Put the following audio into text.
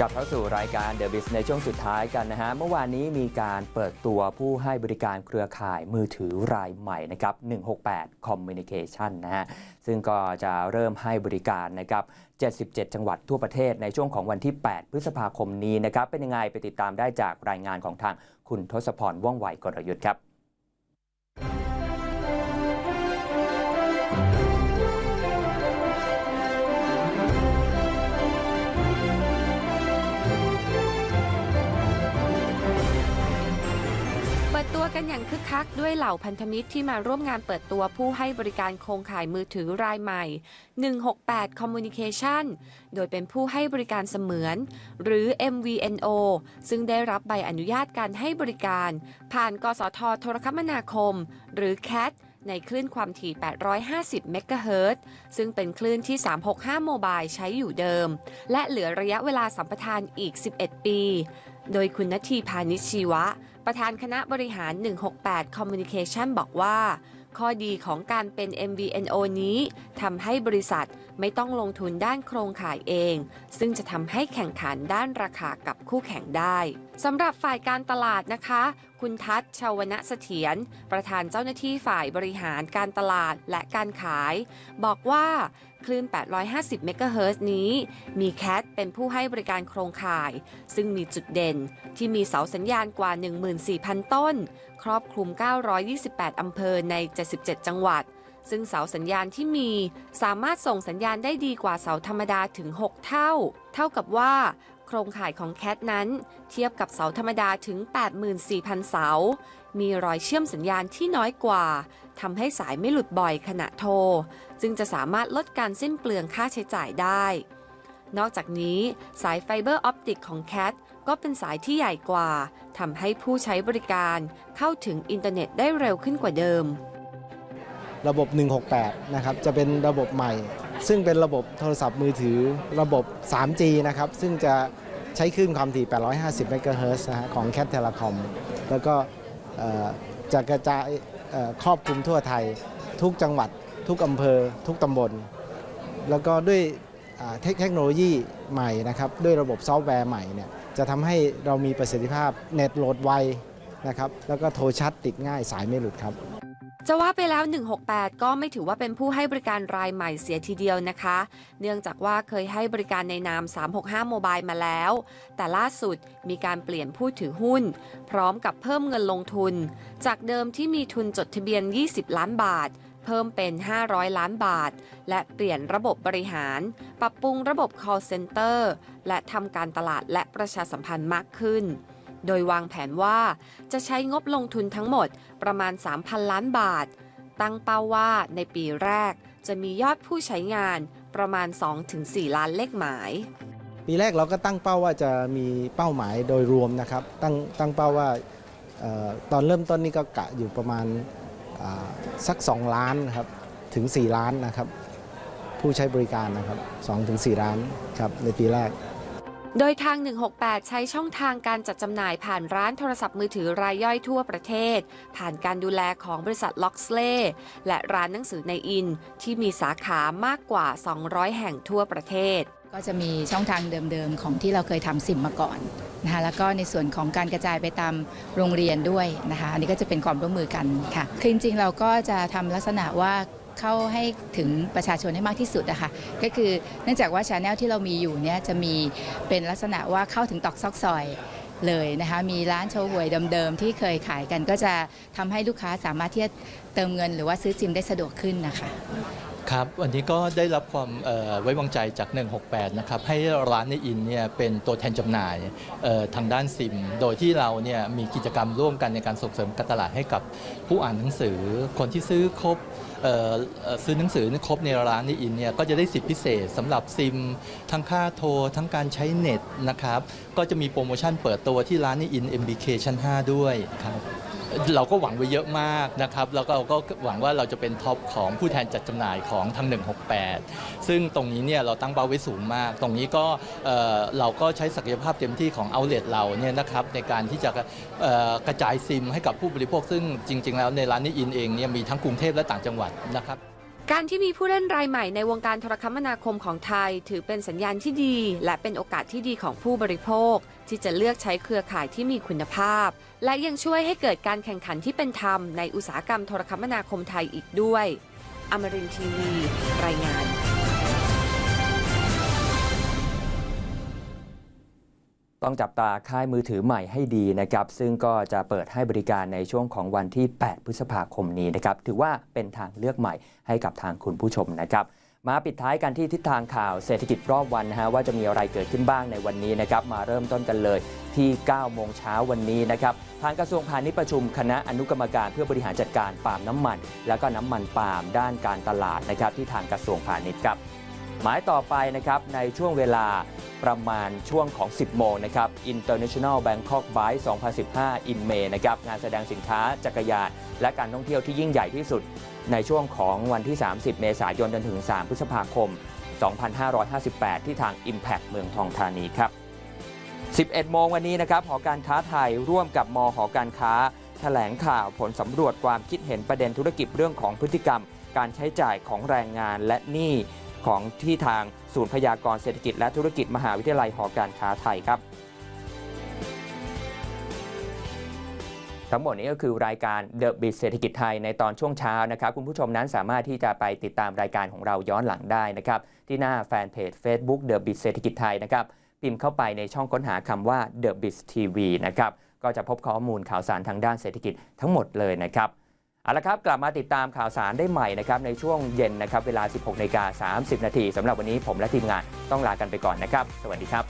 กลับเข้าสู่รายการ The Biz ในช่วงสุดท้ายกันนะฮะ เมื่อวานนี้มีการเปิดตัวผู้ให้บริการเครือข่ายมือถือรายใหม่นะครับ 168 Communication นะฮะ ซึ่งก็จะเริ่มให้บริการนะครับ 77 จังหวัดทั่วประเทศในช่วงของวันที่ 8 พฤษภาคมนี้นะครับ เป็นยังไงไปติดตามได้จากรายงานของทางคุณทศพรว่องไวกรยุทธ์ครับ คักด้วยเหล่าพันธมิตรที่มาร่วมงานเปิดตัวผู้ให้บริการโครงข่ายมือถือรายใหม่ 168 Communication โดยเป็นผู้ให้บริการเสมือน หรือ MVNO ซึ่งได้รับใบอนุญาตการให้บริการ ผ่านกสทโทรคมนาคม หรือ CAT ในคลื่นความถี่ 850 เมกะเฮิรตซ์ ซึ่งเป็นคลื่นที่ 365 โมบายใช้อยู่เดิม และเหลือระยะเวลาสัมปทานอีก 11 ปี โดยคุณนทีพานิชชีวะ ประธานคณะบริหาร 168 Communication บอกว่า ข้อดีของการเป็น MVNO นี้ทำให้บริษัทไม่ต้องลงทุนด้านโครงข่ายเอง ซึ่งจะทำให้แข่งขันด้านราคากับคู่แข่งได้สำหรับฝ่ายการตลาดนะคะ คุณทัศน์ชาวณเสถียรประธานเจ้าหน้าที่ฝ่ายบริหารการตลาดและการขาย บอกว่าคลื่น 850 เมกะเฮิร์นี้ มีแคทเป็นผู้ให้บริการโครงข่าย ซึ่งมีจุดเด่นที่มีเสาสัญญาณกว่า 14,000 ต้น ครอบคลุม 928 อำเภอใน77 จังหวัด ซึ่งเสาสัญญาณที่มีสามารถส่งสัญญาณได้ดีกว่าเสาธรรมดาถึง 6 เท่า เท่ากับว่า โครงข่ายของแคทนั้น เทียบกับเสาธรรมดาถึง 84,000 เสา มีรอยเชื่อมสัญญาณที่น้อยกว่าทำให้สายไม่หลุดบ่อยขณะโทร จึงจะสามารถลดการสิ้นเปลืองค่าใช้จ่ายได้ นอกจากนี้สายไฟเบอร์ออปติกของแคทก็เป็นสายที่ใหญ่กว่าทำให้ผู้ใช้บริการเข้าถึงอินเทอร์เน็ตได้เร็วขึ้นกว่าเดิม ระบบ 168 นะครับ จะเป็นระบบใหม่ ซึ่งเป็นระบบโทรศัพท์มือถือระบบ 3G นะครับ ซึ่งจะใช้คลื่นความถี่ 850 เมกะเฮิรตซ์นะฮะของ Cat Telecom แล้วก็จะกระจายครอบคลุมทั่วไทย ทุกจังหวัด ทุกอำเภอ ทุกตำบล แล้วก็ด้วยเทคโนโลยีใหม่นะครับ ด้วยระบบซอฟต์แวร์ใหม่เนี่ย จะทำให้เรามีประสิทธิภาพเน็ตโหลดไวนะครับ แล้วก็โทรชัดติดง่ายสายไม่หลุดครับ จะว่าไปแล้ว 168 ก็ไม่ถือว่าเป็นผู้ให้บริการรายใหม่เสียทีเดียวนะคะ เนื่องจากว่าเคยให้บริการในนาม 365โมบายมาแล้ว แต่ล่าสุดมีการเปลี่ยนผู้ถือหุ้น พร้อมกับเพิ่มเงินลงทุน จากเดิมที่มีทุนจดทะเบียน 20 ล้านบาท เพิ่มเป็น 500 ล้านบาท และเปลี่ยนระบบบบริหาร ปรับปรุงระบบ call center และทำการตลาดและประชาสัมพันธ์มากขึ้น โดยวางแผนว่าจะใช้งบลงทุนทั้งหมดประมาณ 3,000 ล้านบาท ตั้งเป้าว่าในปีแรกจะมียอดผู้ใช้งานประมาณ 2-4 ล้านเลขหมาย ปีแรกเราก็ตั้งเป้าว่าจะมีเป้าหมายโดยรวมนะครับ ตั้งตั้งเป้าว่าออตอนเริ่มต้นนี่ก็กะอยู่ประมาณสัก 2 ล้านครับถึง 4 ล้านนะครับ ผู้ใช้บริการนะครับ2ถึง4ล้านครับในปีแรก โดยทาง 168 ใช้ช่องทางการจัดจำหน่ายผ่านร้านโทรศัพท์มือถือรายย่อยทั่วประเทศ ผ่านการดูแลของบริษัทล็อกสเล่และร้านหนังสือในอิน ที่มีสาขามากกว่า 200 แห่งทั่วประเทศ ก็จะมีช่องทางเดิมๆ ของที่เราเคยทำซิมมาก่อนนะคะแล้วก็ในส่วนของการกระจายไปตามโรงเรียนด้วยนะคะอันนี้ก็จะเป็นความร่วมมือกันค่ะคือจริงๆเราก็จะทำลักษณะว่า เข้าให้ถึงประชาชนให้มากที่สุดนะคะก็คือเนื่องจากว่าชาแนลที่เรามีอยู่เนี่ยจะมีเป็นลักษณะว่าเข้าถึงตอกซอกซอยเลยนะคะมีร้านโชว์หวยเดิมๆที่เคยขายกันก็จะทำให้ลูกค้าสามารถที่จะเติมเงิน หรือว่าซื้อซิมได้สะดวกขึ้นนะคะ ครับวันนี้ก็ได้รับความไว้วางใจจาก 168 นะครับ ให้ร้านในอินเนี่ยเป็นตัวแทนจำหน่ายทางด้านซิม โดยที่เราเนี่ยมีกิจกรรมร่วมกันในการส่งเสริมการตลาดให้กับผู้อ่านหนังสือ คนที่ซื้อครบซื้อหนังสือครบในร้านในอินเนี่ยก็จะได้สิทธิพิเศษสำหรับซิม ทั้งค่าโทร ทั้งการใช้เน็ตนะครับ ก็จะมีโปรโมชั่นเปิดตัวที่ร้านในอิน MBK ชั้น 5 ด้วยครับ เราก็หวังไว้เยอะมากนะครับ แล้วก็เราก็หวังว่าเราจะเป็นท็อปของผู้แทนจัดจำหน่ายของทาง 168 ซึ่งตรงนี้เนี่ยเราตั้งเป้าไว้สูงมาก ตรงนี้ก็เอ่อเราก็ใช้ศักยภาพเต็มที่ของเอาเลทเราเนี่ยนะครับในการที่จะเอ่อกระจายซิมให้กับผู้บริโภค ซึ่งจริง ๆ แล้วในร้านนี้อินเองเนี่ยมีทั้งกรุงเทพและต่างจังหวัดนะครับ การที่มีผู้เล่นรายใหม่ในวงการโทรคมนาคมของไทย ถือเป็นสัญญาณที่ดี และเป็นโอกาสที่ดีของผู้บริโภค ที่จะเลือกใช้เครือข่ายที่มีคุณภาพ และยังช่วยให้เกิดการแข่งขันที่เป็นธรรมในอุตสาหกรรมโทรคมนาคมไทยอีกด้วย อมรินทีวี รายงาน ต้องจับตาค่ายมือถือใหม่ให้ดีนะครับ ซึ่งก็จะเปิดให้บริการในช่วงของวันที่ 8 พฤษภาคมนี้นะครับ ถือว่าเป็นทางเลือกใหม่ให้กับทางคุณผู้ชมนะครับมาปิดท้ายกันที่ทิศทางข่าวเศรษฐกิจรอบวันนะฮะว่าจะมีอะไรเกิดขึ้นบ้างในวันนี้นะครับมาเริ่มต้นกันเลยที่ 9 โมงเช้าวันนี้นะครับทางกระทรวงพาณิชย์ประชุมคณะอนุกรรมการเพื่อบริหารจัดการปาล์มน้ำมัน และก็น้ำมันปาล์มด้านการตลาดนะครับที่ทางกระทรวงพาณิชย์ครับ หมายต่อไปนะครับในช่วงเวลาประมาณช่วงของ 10 โมงนะครับ International Bangkok Bike 2015 in May นะครับงานแสดงสินค้าจักรยานและการท่องเที่ยวที่ยิ่งใหญ่ที่สุด ในช่วงของวันที่ 30 เมษายนจนถึง 3 พฤษภาคม 2558 ที่ทาง Impact เมืองทองธานีครับ 11 โมงวันนี้นะครับหอการค้าไทยร่วมกับมหอการค้าแถลงข่าวผลสำรวจความคิดเห็นประเด็นธุรกิจเรื่องของพฤติกรรม การใช้จ่ายของแรงงานและหนี้ ของที่ทางศูนย์พยากรเศรษฐกิจและธุรกิจมหาวิทยาลัยหอการค้าไทยครับ ทั้งหมดนี้ก็คือรายการ The b i z เศรษฐกิจไทยในตอนช่วงเช้านะครับ คุณผู้ชมนั้นสามารถที่จะไปติดตามรายการของเราย้อนหลังได้นะครับ ที่หน้าแฟนเพจ Facebook The b i z เศรษฐกิจไทยนะครับพิมพ์เข้าไปในช่องค้นหาคำว่า The b i z TV นะครับก็จะพบข้อมูลข่าวสารทางด้านเศรษฐกิจทั้งหมดเลยนะครับ เอาละครับ กลับมาติดตามข่าวสารได้ใหม่นะครับในช่วงเย็นนะครับเวลา 16นาฬิกา30 นาทีสำหรับวันนี้ผมและทีมงานต้องลากันไปก่อนนะครับ สวัสดีครับ